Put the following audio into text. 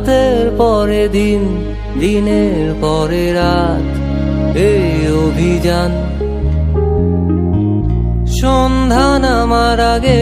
রাতের পরে দিন দিনের পরে রাত এই অভিযান। সন্ধান আমার আগে